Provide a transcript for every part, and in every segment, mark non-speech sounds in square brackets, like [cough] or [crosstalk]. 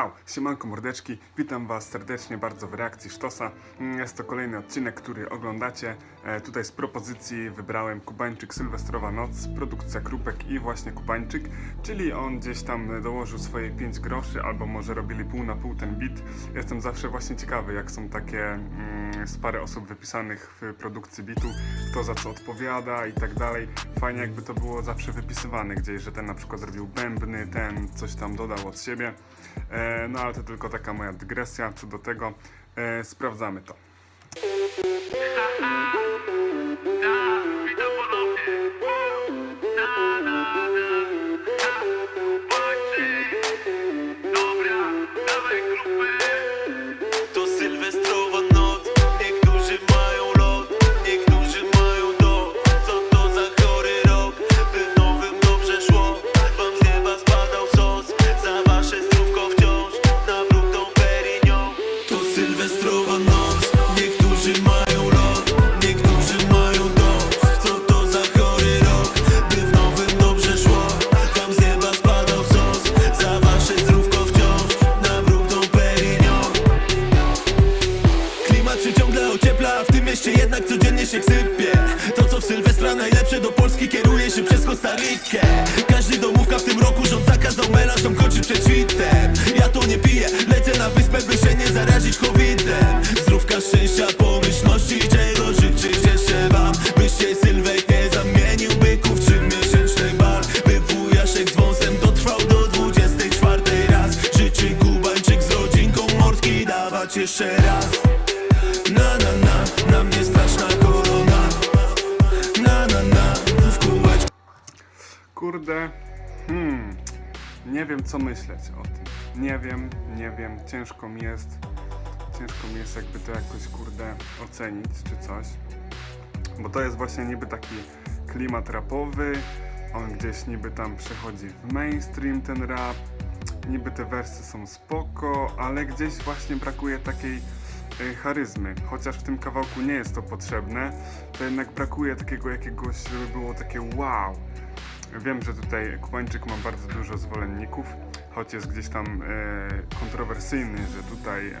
Yo, siemanko mordeczki, witam was serdecznie bardzo w reakcji Sztosa. Mm, Jest to kolejny odcinek, który oglądacie. E, tutaj z propozycji wybrałem Kubańczyk Sylwestrowa Noc, produkcja Krupek i właśnie Kubańczyk, czyli on gdzieś tam dołożył swoje 5 groszy, albo może robili pół na pół ten bit. Jestem zawsze właśnie ciekawy, jak są takie mm, z parę osób wypisanych w produkcji bitu, kto za co odpowiada i tak dalej. Fajnie jakby to było zawsze wypisywane gdzieś, że ten na przykład zrobił bębny, ten coś tam dodał od siebie. E, no ale to tylko taka moja dygresja co do tego. E, sprawdzamy to. [laughs] Kostarykę Każdy domówka w tym roku rząd zakazał melanżom kończyć przed świtem. Ja to nie piję, lecę na wyspę by się nie zarazić covidem. Zdrówka, szczęścia, pomyślności, czego życzyć jeszcze wam? Byś się Sylwek nie zamienił byków trzymiesięczny bar. By wujaszek z wąsem dotrwał do 24 raz. Życzy Kubańczyk z rodzinką morski dawać jeszcze raz Kurde, hmm, nie wiem co myśleć o tym. Nie wiem, nie wiem, ciężko mi jest, ciężko mi jest jakby to jakoś kurde ocenić czy coś. Bo to jest właśnie niby taki klimat rapowy, on gdzieś niby tam przechodzi w mainstream ten rap, niby te wersy są spoko, ale gdzieś właśnie brakuje takiej e, charyzmy. Chociaż w tym kawałku nie jest to potrzebne, to jednak brakuje takiego jakiegoś, żeby było takie wow. Wiem, że tutaj Kubańczyk ma bardzo dużo zwolenników, choć jest gdzieś tam e, kontrowersyjny, że tutaj e,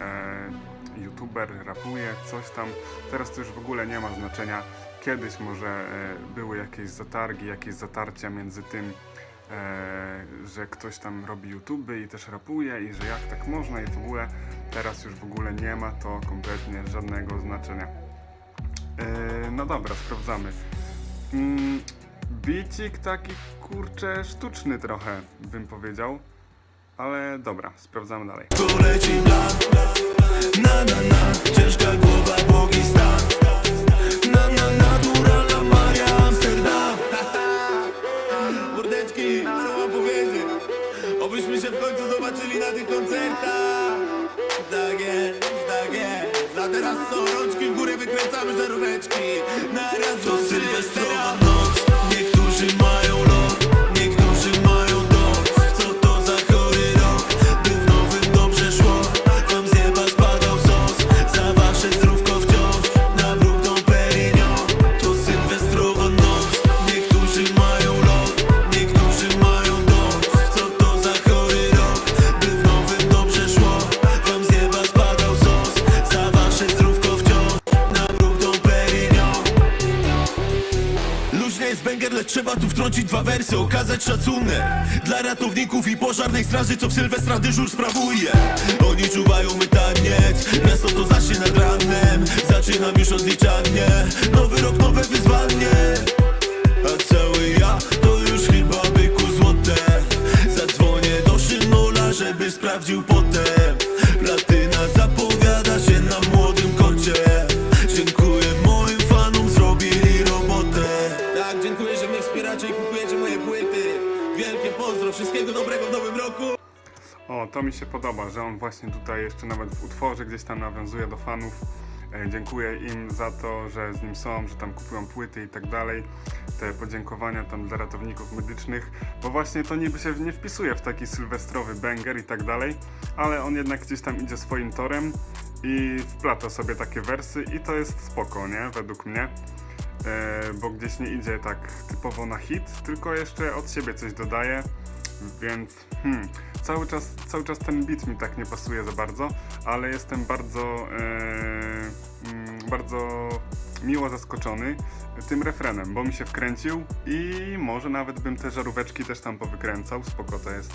youtuber rapuje, coś tam. Teraz to już w ogóle nie ma znaczenia. Kiedyś może e, były jakieś zatargi, jakieś zatarcia między tym, e, że ktoś tam robi YouTube i też rapuje i że jak tak można i w ogóle teraz już w ogóle nie ma to kompletnie żadnego znaczenia. E, no dobra, sprawdzamy. Mm, bicik taki kurczę sztuczny trochę bym powiedział. Ale dobra, sprawdzamy dalej. poleci plan Na na na, ciężka głowa, bogi stan Na na naturalna Maria Amsterdam [laughs] Mordeczki, co mam powiedzieć? Obyśmy się w końcu zobaczyli na tych koncertach Tak jest, tak jest A teraz są rączki w górę, wykręcamy żaróweczki Na raz, to sylwestrowa Luźny jest banger, lecz trzeba tu wtrącić dwa wersy Okazać szacunek. Dla ratowników i pożarnej straży Co w Sylwestra dyżur sprawuje. Oni czuwają my taniec Miasto to zacznie nad ranem. Zaczynam już odliczanie. Nowy to mi się podoba, że on właśnie tutaj jeszcze nawet w utworze gdzieś tam nawiązuje do fanów. E, dziękuję im za to, że z nim są, że tam kupują płyty i tak dalej. Te podziękowania tam dla ratowników medycznych, bo właśnie to niby się nie wpisuje w taki sylwestrowy banger i tak dalej, ale on jednak gdzieś tam idzie swoim torem i wplata sobie takie wersy i to jest spoko, nie? Według mnie. E, bo gdzieś nie idzie tak typowo na hit, tylko jeszcze od siebie coś dodaje Więc hmm, cały, czas, cały czas ten beat mi tak nie pasuje za bardzo, ale jestem bardzo, e, mm, bardzo miło zaskoczony tym refrenem, bo mi się wkręcił i może nawet bym te żaróweczki też tam powykręcał, spoko to jest.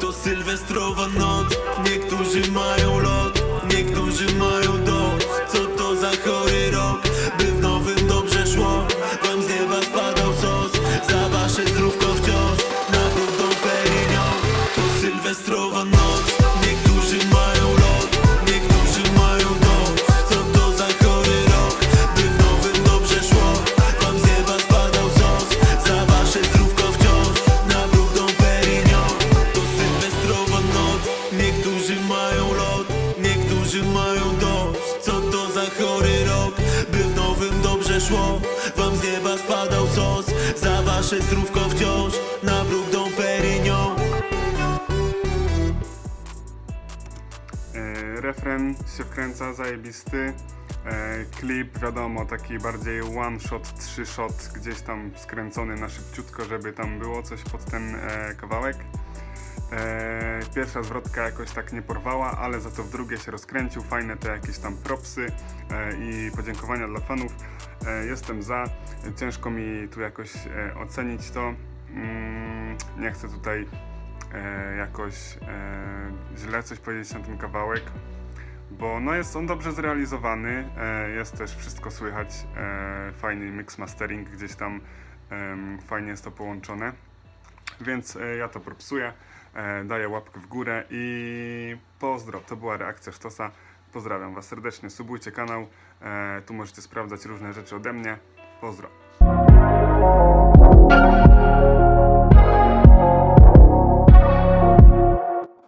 To sylwestrowa noc, niektórzy mają lot, niektórzy mają spadał sos, za wasze zdrówko wciąż Na brudną perinią E, refren się wkręca, zajebisty. E, klip, wiadomo, taki bardziej one shot, trzy shot, gdzieś tam skręcony na szybciutko, żeby tam było coś pod ten e, kawałek. E, pierwsza zwrotka jakoś tak nie porwała, ale za to w drugie się rozkręcił. Fajne te jakieś tam propsy e, i podziękowania dla fanów. E, jestem za. Ciężko mi tu jakoś ocenić to. Mm, nie chcę tutaj jakoś źle coś powiedzieć na ten kawałek, bo no jest on dobrze zrealizowany, jest też wszystko słychać, fajny mix mastering, gdzieś tam fajnie jest to połączone, więc ja to propsuję, daję łapkę w górę i pozdro, to była reakcja Sztosa, pozdrawiam Was serdecznie, subujcie kanał, e, tu możecie sprawdzać różne rzeczy ode mnie, pozdro.